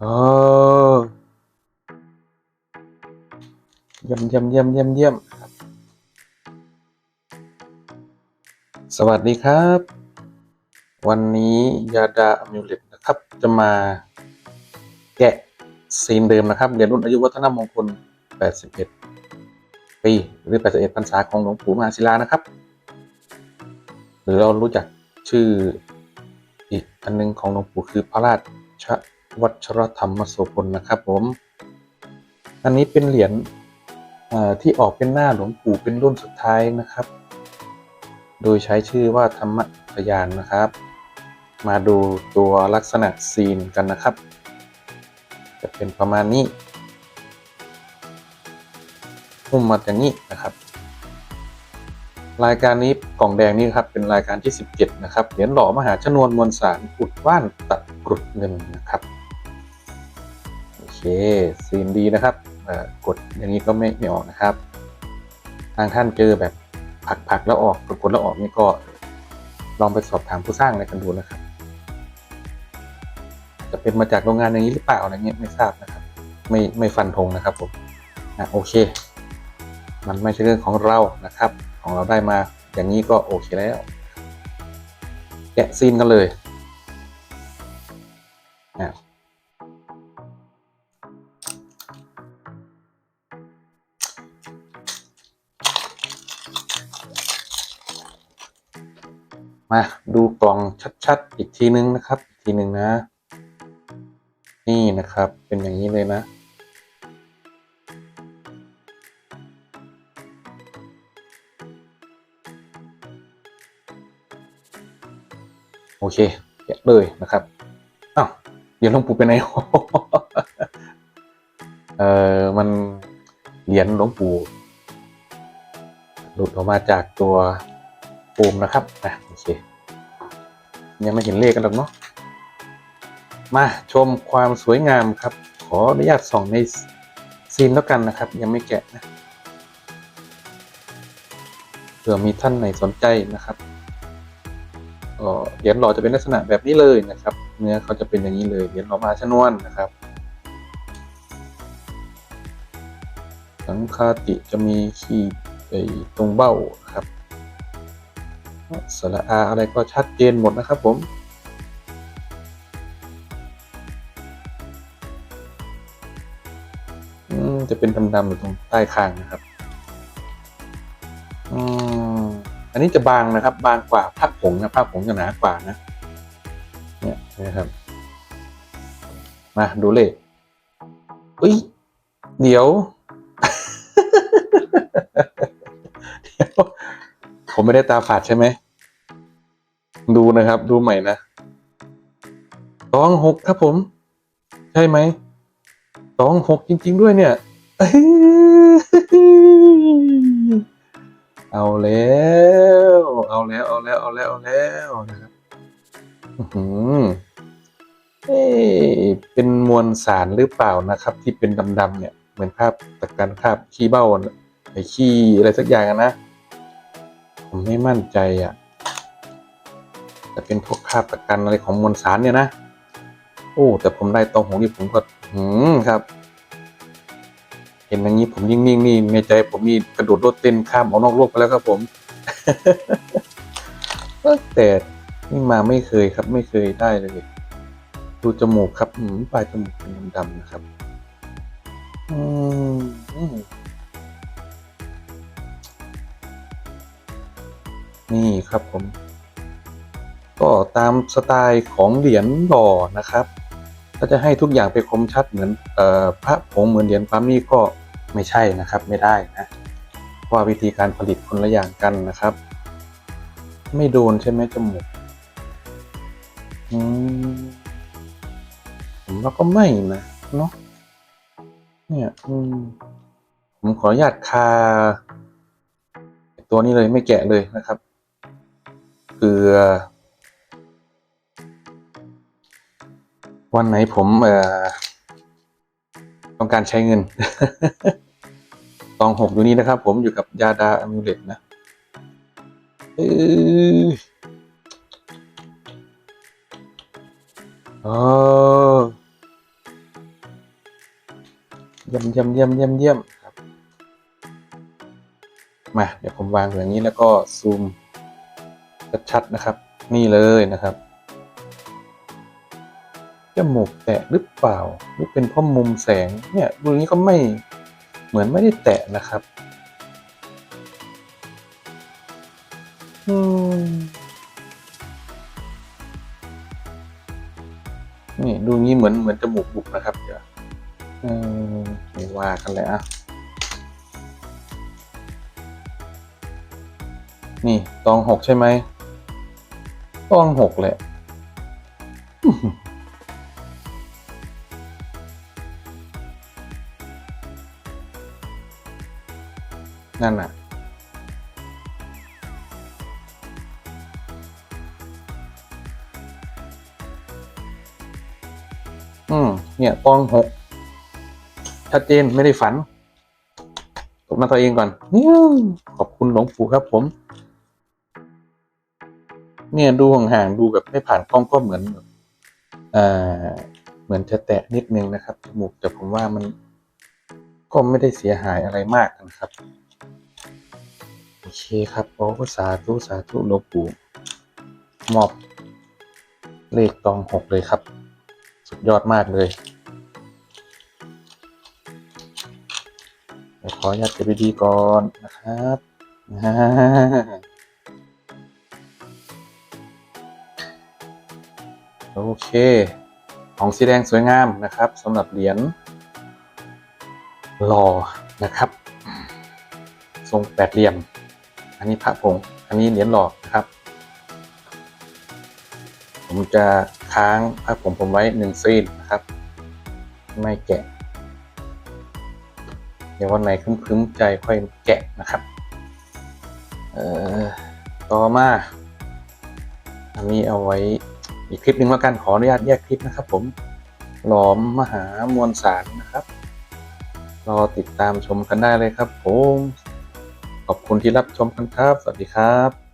เออเยี่ยมเยี่ยมเยี่ยมเยี่ยมเยี่ยมสวัสดีครับ วันนี้ยาดาอมิวเลตนะครับ จะมาแกะซีนเดิมนะครับเหรียญรุ่นอายุวัฒนมงคล 81 ปี หรือ 81พรรษาของหลวงปู่มหาศิลานะครับ หรือเรารู้จักชื่ออีกอันหนึงของหลวงปู่คือพระราช วัชรธรรมโสพลนะครับผม อันนี้เป็นเหรียญที่ออกเป็นหน้าหลวงปู่เป็นรุ่นสุดท้ายนะครับ โดยใช้ชื่อว่าธรรมพยานนะครับ มาดูตัวลักษณะซีนกันนะครับ จะเป็นประมาณนี้หุ้มมาอย่างนี้นะครับ รายการนี้กล่องแดงนี่ครับเป็นรายการที่ 17 นะครับ เหรียญหล่อมหาชนวนมวลสารอุดว่านตะกรุดเงินนะครับ เคซีนดีนะครับกดอย่างนี้ก็ไม่ไม่ออกนะครับทางท่านเจอแบบผักๆแล้วออกกดๆแล้วออกนี่ก็ลองไปสอบถามผู้สร้างอะไรกันดูนะครับ จะเป็นมาจากโรงงานอย่างนี้หรือเปล่าอะไรเงี้ยไม่ทราบนะครับ ไม่ไม่ฟันธงนะครับผมอะโอเค มันไม่ใช่เรื่องของเรานะครับ ของเราได้มาอย่างนี้ก็โอเคแล้วแกะซีนกันเลยอะ มาดูกล่องชัด ๆ อีกทีนึงนะครับ อีกทีนึงนะ นี่นะครับเป็นอย่างนี้เลยนะ โอเคแกะเลยนะครับอ้าวเดี๋ยวหลวงปู่ไปไหนเออมันเหรียญหลวงปู่หลุดออกมาจากตัว ปูมนะครับอะโอเคยังไม่เห็นเลขกันหรอกเนาะมาชมความสวยงามครับ ขออนุญาตส่องในซีนแล้วกันนะครับ ยังไม่แกะนะเผื่อมีท่านไหนสนใจนะครับเหรียญหล่อจะเป็นลักษณะแบบนี้เลยนะครับ เนื้อเขาจะเป็นอย่างนี้เลยเหรียญหล่อมาชนวนนะครับสังคาติจะมีขีดไอ้ตรงเบ้าครับ สระอาอะไรก็ชัดเจนหมดนะครับผมจะเป็นดำๆอยู่ตรงใต้คางนะครับอันนี้จะบางนะครับ บางกว่าผ้าผงนะผ้าผงจะหนากว่านะ เนี่ยนะครับ มาดูเลขอุ้ย เดี๋ยเดี๋ยว ผมไม่ได้ตาฝาดใช่ไหม ดูนะครับ ดูใหม่นะสองหกครับผม ใช่ไหมสองหกจริง ๆ ด้วยเนี่ย เอาแล้ว เอาแล้ว เอาแล้ว เอาแล้ว เอาแล้วนะครับอื้อหือเอ๊เป็นมวลสารหรือเปล่านะครับ ที่เป็นดำๆเนี่ย เหมือนภาพตะกันภาพขี้เบ้าไอ้ขี้อะไรสักอย่างนะ ผมไม่มั่นใจอะแต่เป็นพวกคราบตะกันอะไรของมวลสารเนี่ยนะ โอ้ แต่ผมได้ตรงหงนี่ผมก็หืมครับ เห็นอย่างนี้ผมยิ่งนิ่งนี่ในใจ ผมมีกระโดดรถเต้นข้ามออกนอกโลกไปแล้วครับผมแต่นี่มาไม่เคยครับ ไม่เคยได้เลย ดูจมูกครับอืมปลายจมูกเป็นดำๆนะครับ อืม นี่ครับผม ก็ตามสไตล์ของเหรียญหล่อนะครับ ถ้าจะให้ทุกอย่างไปคมชัดเหมือนออพระผงเหมือนเหรียญปั๊มนี่ก็ไม่ใช่นะครับไม่ได้นะเพราะว่าวิธีการผลิตคนละอย่างกันนะครับ ไม่โดนใช่ไหมจมูกอืมผมว่าก็ไม่นะเนาะเนี่ยอืมผมขออนุญาตคา ตัวนี้เลยไม่แกะเลยนะครับ เผื่อวันไหนผมเอ่อต้องการใช้เงิน ตองหกอยู่นี้นะครับ ผมอยู่กับยาดาอมิวเลตนะเอออ๋อเยี่ยมเยี่ยมเยี่ยมเยี่ยมเยี่ยมครับมา เดี๋ยวผมวางอย่างนี้แล้วก็ซูม ชัดๆนะครับ นี่เลยนะครับจมูกแตะหรือเปล่า หรือเป็นเพราะมุมแสงเนี่ยดูนี้ก็ไม่เหมือนไม่ได้แตะนะครับอืมนี่ดูงี้เหมือนเหมือนจมูกบุบนะครับเดี๋ยวออไม่ว่ากันเลยอะนี่ตองหกใช่ไหม ต้องหกแหละนั่นน่ะ อืม เนี่ยตองหก ชัดเจน ไม่ได้ฝันตบหน้าตัวเองก่อน ขอบคุณหลวงปู่ครับผม เนี่ยดูห่างๆดูแบบไม่ผ่านกล้องก็เหมือนแบบอ่าเหมือนจะแตะนิดนึงนะครับจมูกแต่ผมว่ามันก็ไม่ได้เสียหายอะไรมากนะครับโอเคครับโอ้สาธุสาธุหลวงปู่มอบเลขตองหกเลยครับ สุดยอดมากเลยเดี๋ยวขออนุญาตเก็บดีก่อนนะครับอ่า ของสีแดงสวยงามนะครับสำหรับเหรียญหล่อนะครับ ทรงแปดเหลี่ยม อันนี้พระผงอันนี้เหรียญหล่อนะครับ ผมจะค้างพระผงผมไว้หนึ่งซีนนะครับ ไม่แกะ เดี๋ยววันไหนคึ้มๆใจค่อยแกะนะครับเอ่อต่อมาอันนี้เอาไว้ อีกคลิปหนึ่งแล้วกันขออนุญาตแยกคลิปนะครับ ผมหลอมมหามวลสารนะครับ รอติดตามชมกันได้เลยครับผมขอบคุณที่รับชมกันครับ สวัสดีครับ